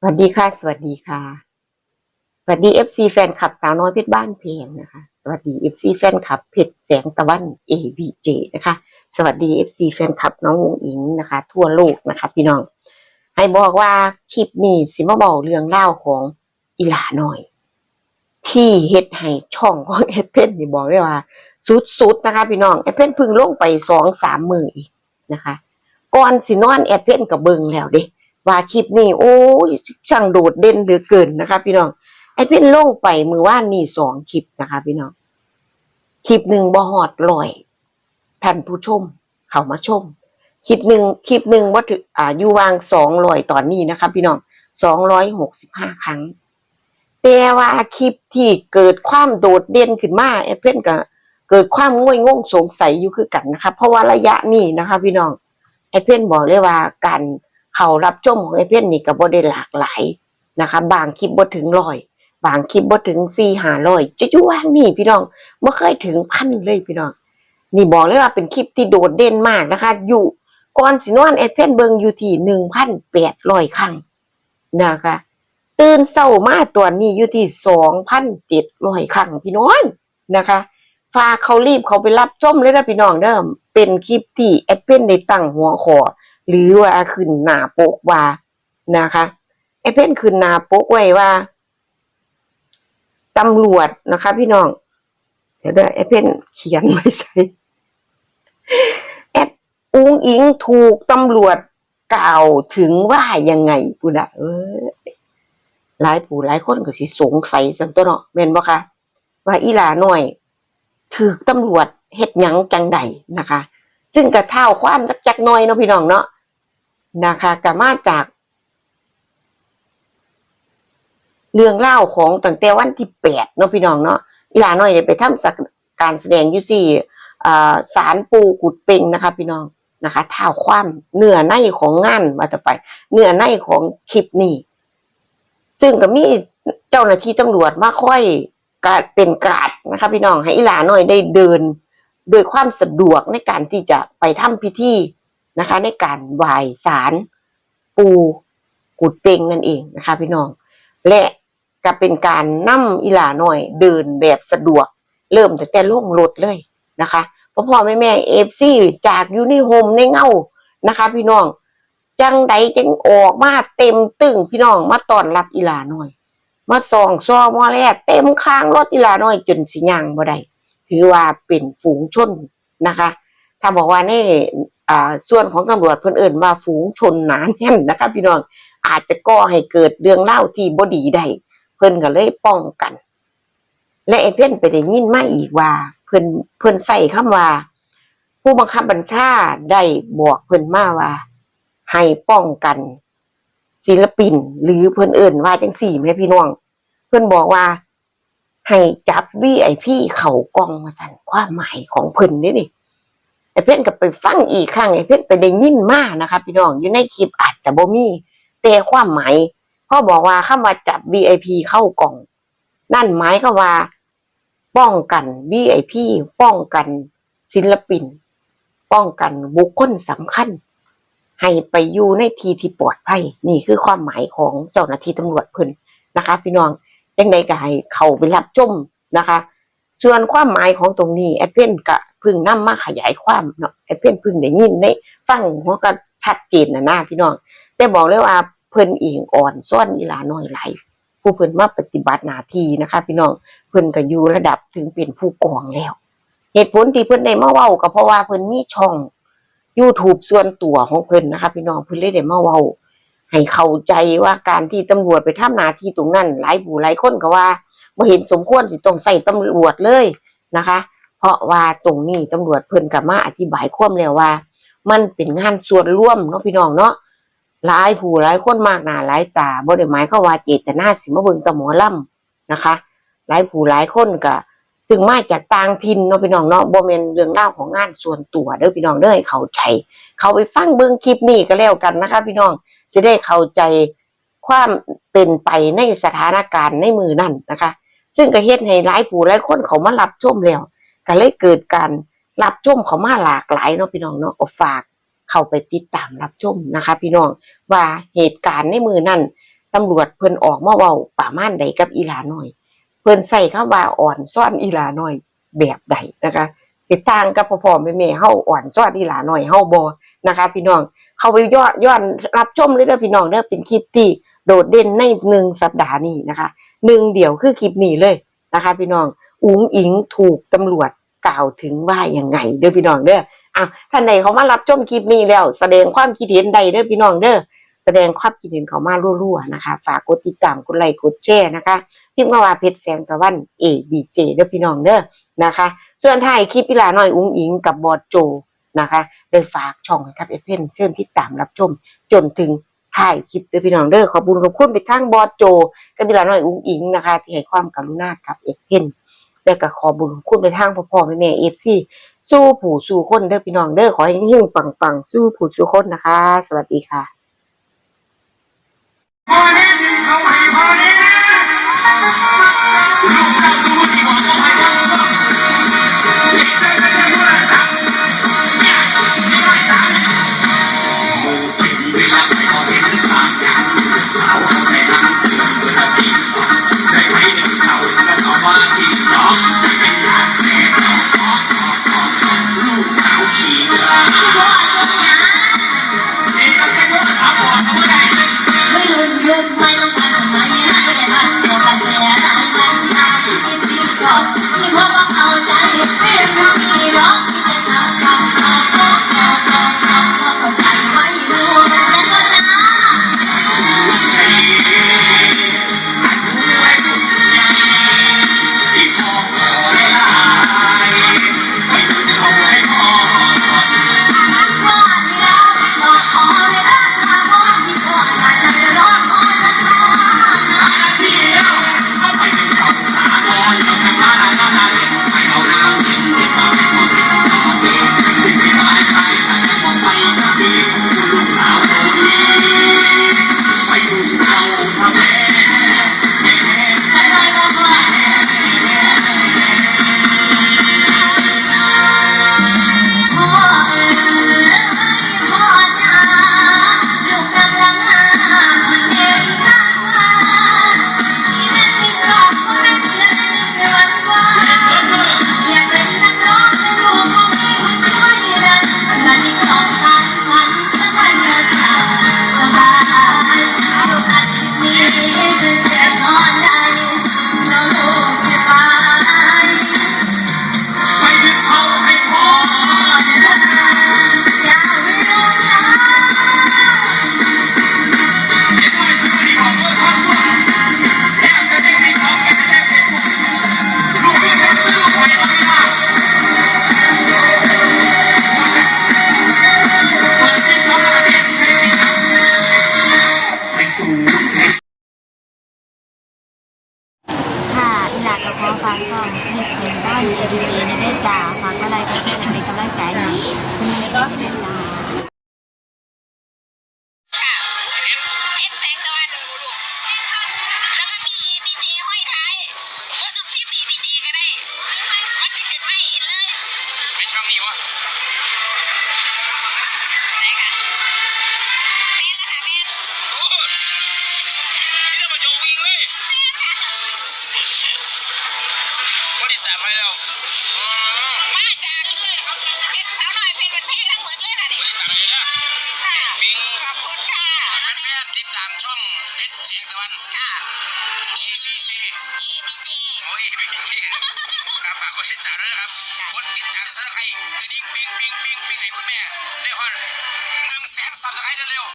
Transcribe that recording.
สวัสดีค่ะ สวัสดีค่ะ สวัสดีเอฟซีแฟนคลับสาวน้อยเพชรบ้านเพลงนะคะ สวัสดีเอฟซีแฟนคลับเพชรแสงตะวันเอบีเจนะคะ สวัสดีเอฟซีแฟนคลับน้องวงอิงนะคะ ทั่วโลกนะคะ พี่น้อง ให้บอกว่าคลิปนี้สิมาบอกเรื่องเล่าของอีหลาหน่อย ที่เฮ็ดให้ช่องของเอเพนนี่บอกได้ว่า สุดๆนะคะ พี่น้องเอเพนพิ่งลงไปสองสามมืออีกนะคะ ก่อนสินอนแอปเพนกับเบิงแล้วเด้ ว่าคลิปนี้โอ้ยช่างโดดเด่นเหลือเกินนะคะ พี่น้องแอปเพนลงไปมือว่านนี่สองคลิปนะคะ พี่น้องคลิปหนึ่งบ่ฮอดลอยท่านผู้ชม เข้ามาชม คลิปหนึ่งคลิปหนึ่งว่าถึงอ่าอยู่วางสองร้อยตอนนี้นะคะ พี่น้องสองร้อยหกสิบห้าครั้ง แต่ว่าคลิปที่เกิดความโดดเด่นขึ้นมาแอปเปิลก็เกิดความง่วยงงสงสัยอยู่คือกันนะคะ เพราะว่าระยะนี้นะคะ พี่น้องแอปเปิลบอกเลยว่าการ เขารับชมของแอปเปิลนี่ก็บ่ได้หลากหลายนะคะ บางคลิปบ่ถึงร้อยบางคลิปบ่ถึงสี่ห้าร้อยจะอยู่ว่างนี่พี่น้องไม่เคยถึงพันเลยพี่น้อง นี่บอกเลยว่าเป็นคลิปที่โดดเด่นมากนะคะ อยู่ก่อนสินอนแอปเปิลเบิงอยู่ที่หนึ่งพันแปดร้อยครั้งนะคะตื่นเศร้ามาตัวนี้อยู่ที่สองพันเจ็ดร้อยครั้งพี่น้องนะคะฝากเขารีบเขาไปรับชมเลยนะพี่น้องเด้อเป็นคลิปที่แอปเปิลได้ตั้งหัวขอ หรือว่าขึ้นหน้าปกว่านะคะแอปเปิลขึ้นหน้าปกไว้ว่าตำรวจนะคะ พี่น้อง เดี๋ยวเด้อแอปเปิลเขียนไว้ใส่แอปอุ้งอิงถูกตำรวจกล่าวถึงว่ายังไงปุณะเออหลายผู้หลายคนก็สิสงสัยสันตัวเนาะแม่นบ่คะว่าอีหลาหน้อยถูกตำรวจเฮ็ดหยังจังใดนะคะ ซึ่งกระเท่าความสักจักหน้อยเนาะพี่น้องเนาะ นะคะก็มาจาก เรื่องเล่าของตั้งแต่วันที่แปดเนาะพี่น้องเนาะอีหลาน้อยได้ไปทำสักการแสดงอยู่ที่อ่าศาลปูกุดเปงนะคะ พี่น้องนะคะท่าความเนื้อในของงานมาต่อไป เนื้อในของคลิปนี้ ซึ่งก็มีเจ้าหน้าที่ตำรวจมาค่อยการเป็นกาดนะคะ พี่น้องให้อีหลาน่อยได้เดิน โดยความสะดวกในการที่จะไปทำพิธี นะคะ ในการไหว้ศาลปูกุดเปงนั่นเองนะคะ พี่น้อง และก็เป็นการนั่มอีหลาหน่อยเดินแบบสะดวก เริ่มตั้งแต่ลงรถเลยนะคะพ่อพ่อแม่แม่เอฟซีจากอยู่ในโฮมในเงานะคะ พี่น้องจังใดจังออกมาเต็มตึงพี่น้องมาตอนรับอีหลาหน่อย มาส่องซอมอแรกเต็มข้างรถอีหลาหน่อยจนสิยังบ่ได้ถือว่าเป็นฝูงชนนะคะ ถ้าบอกว่าใน อ่าส่วนของตำรวจเพิ่นเอิ่นว่าฝูงชนหนาแน่นนะคะ พี่น้องอาจจะก่อให้เกิดเรื่องเล่าที่บ่ดีได้เพิ่นก็เลยป้องกัน และไอ้เพิ่นไปได้ยินมาอีกว่า เพิ่นเพิ่นใส่คำว่า ผู้บังคับบัญชาได้บอกเพิ่นมาว่า ให้ป้องกัน ศิลปิน หรือเพื่อนเอิ่นว่าจังสี่แม่พี่น้อง เพื่อนบอกว่า ให้จับวีไอพี่เข่ากล้องมาสั่นความหมายของเพิ่นนี่นี่ เพื่อนก็ไปฟังอีกครั้งไอ้เพื่อนไปได้ยินมานะคะพี่น้องอยู่ในคลิปอาจจะบ่มีแต่ความหมายพ่อบอกว่าคำว่าจับ VIP เข้ากล่อง นั่นหมายก็ว่า ป้องกัน VIP ป้องกันศิลปิน ป้องกันบุคคลสำคัญ ให้ไปอยู่ในที่ที่ปลอดภัยนี่คือความหมายของเจ้าหน้าที่ตำรวจเพิ่นนะคะ พี่น้องยังไงก็ให้เข้าไปรับชมนะคะ ส่วนความหมายของตรงนี้แอปเปิลก็พิ่งนำมาขยายความเนาะแอปเปิลเพิ่งได้ยินได้ฟังหัวก็ชัดเจนนะนะพี่น้อง แต่บอกเลยว่าเพิ่นเองอ่อนซ่อนอีหลาน้อยหลายผู้เพิ่นมาปฏิบัติหน้าที่นะคะ พี่น้องเพิ่นก็อยู่ระดับถึงเป็นผู้กองแล้ว เหตุผลที่เพิ่นได้มาเว้าก็เพราะว่าเพิ่นมีช่อง YouTube ส่วนตัวของเพิ่นนะคะ พี่น้องเพิ่นเลยได้มาเว้าให้เข้าใจว่าการที่ตำรวจไปทำหน้าที่ตรงนั้นหลายผู้หลายคนก็ว่า บ่เห็นสมควรสิต้องใส่ตำรวจเลยนะคะ เพราะว่าตรงนี้ตำรวจเพิ่นก็มาอธิบายควมแล้วว่า มันเป็นงานส่วนร่วมเนาะพี่น้องเนาะหลายผู้หลายคนมากหน้าหลายตาบ่ได้หมายควาว่าเจตนาสิมาเบิ่งตะหมอล่ำนะคะ หลายผู้หลายคนก็ซึ่งมาจากต่างถิ่นเนาะพี่น้องเนาะบ่แม่นเรื่องราของงานส่วนตัวเด้อพี่น้องเด้อให้เข้าใจ เขาไปฟังเบิ่งคลิปนี้ก็แล้วกันนะคะ พี่น้องจะได้เข้าใจความเป็นไปในสถานการณ์ในมือนั่นนะคะ ซึ่งก็เฮ็ดให้หลายผู้หลายคนเขามารับชมแล้วก็เลยเกิดการรับชมเขามาหลากหลายเนาะพี่น้องเนาะก็ฝากเข้าไปติดตามรับชมนะคะ พี่น้องว่าเหตุการณ์ในมือนั่นตำรวจเพิ่นออกมาเว้าประมาณใดกับอีหลาน้อย เพิ่นใส่คำว่าอ่อนซ่อนอีหลาน้อยแบบใดนะคะติดตางกับพ่อๆแม่ๆเฮาอ่อนซ่อนอีหลาน้อยเฮาบ่นะคะ พี่น้องเข้าไปย้อนย้อนรับชมเลยเด้อพี่น้องเด้อเป็นคลิปที่โดดเด่นในหนึ่งสัปดาห์นี้นะคะ หนึ่งเดียวคือคลิปนี้เลยนะคะพี่น้องอุ๋งอิงถูกตำรวจกล่าวถึงว่าอยังไงเด้อพี่น้องเด้ออะท่านใดเขามารับชมคลิปนี้แล้ว แสดงความคิดเห็นใดเด้อพี่น้องเด้อแสดงความคิดเห็นเขามารั่วๆนะคะ ฝากกดติดตามกดไลค์กดแชร์นะคะพิมพ์มาว่าเพชรแสงตะวัน A B J เด้อพี่น้องเด้อนะคะ ส่วนท้ายคลิปอีหลาหน้อยอุ๋งอิงกับบอดโจนะคะได้ฝากช่องให้ครับเอเพนเชิญติดตามรับชมจนถึง ถ่ายคลิปเด้อพี่น้องเด้อขอบคุณขอบคุณไปทางบอสโจกับพี่หลาน้อยอุ้งอิงนะคะ ที่ให้ความกรุณากับเอกเพนแล้วก็ขอบุญขอบคุณไปทางพ่อพ่อแม่แม่เอฟซีสู้ผู้สู้คนเด้อพี่น้องเด้อขอให้ยิ่งปังปังสู้ผู้สู้คนนะคะ สวัสดีค่ะพ ดีเจในได้จ่าฝากอะไรก็เช่นเป็นกำลังใจให้คุณแม่ก็เป็นจ่า องเพชรเสียงตะวันค่ะ EBC EPG โอ้ย EBC ครับฝากกดติดตามด้วยนะครับกดติดตามซับสไครต์กระดิ่งปิ้งปิ้งปิ้งปิ้งให้คุณแม่ได้ฮอดหนึ่งแสนซับสไครต์เร็วๆ